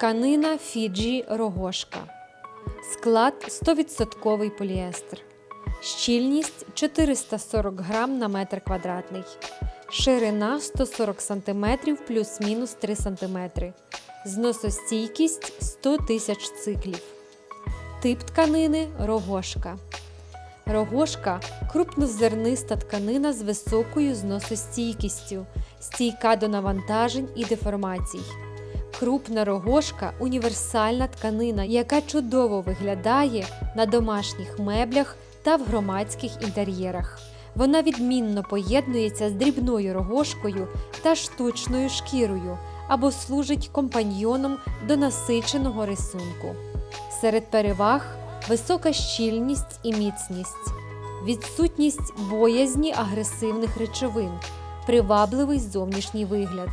Тканина Фіджі Рогошка. Склад 100% поліестер. Щільність 440 грам на метр квадратний. Ширина 140 см плюс-мінус 3 см. Зносостійкість 100 тисяч циклів. Тип тканини рогошка. Рогошка крупнозерниста тканина з високою зносостійкістю, стійка до навантажень і деформацій. Крупна рогошка універсальна тканина, яка чудово виглядає на домашніх меблях та в громадських інтер'єрах. Вона відмінно поєднується з дрібною рогошкою та штучною шкірою або служить компаньйоном до насиченого рисунку. Серед переваг висока щільність і міцність, відсутність боязні агресивних речовин, привабливий зовнішній вигляд.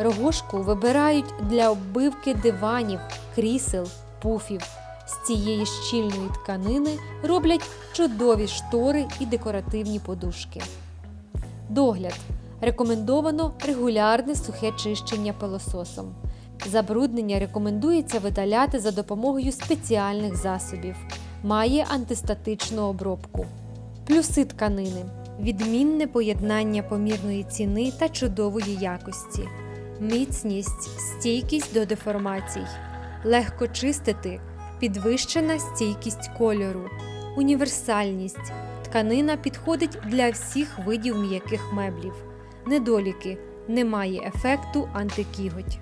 Рогошку вибирають для оббивки диванів, крісел, пуфів. З цієї щільної тканини роблять чудові штори і декоративні подушки. Догляд. Рекомендовано регулярне сухе чищення пилососом. Забруднення рекомендується видаляти за допомогою спеціальних засобів. Має антистатичну обробку. Плюси тканини. Відмінне поєднання помірної ціни та чудової якості. Міцність, стійкість до деформацій. Легко чистити, підвищена стійкість кольору. Універсальність. Тканина підходить для всіх видів м'яких меблів. Недоліки. Немає ефекту антикіготь.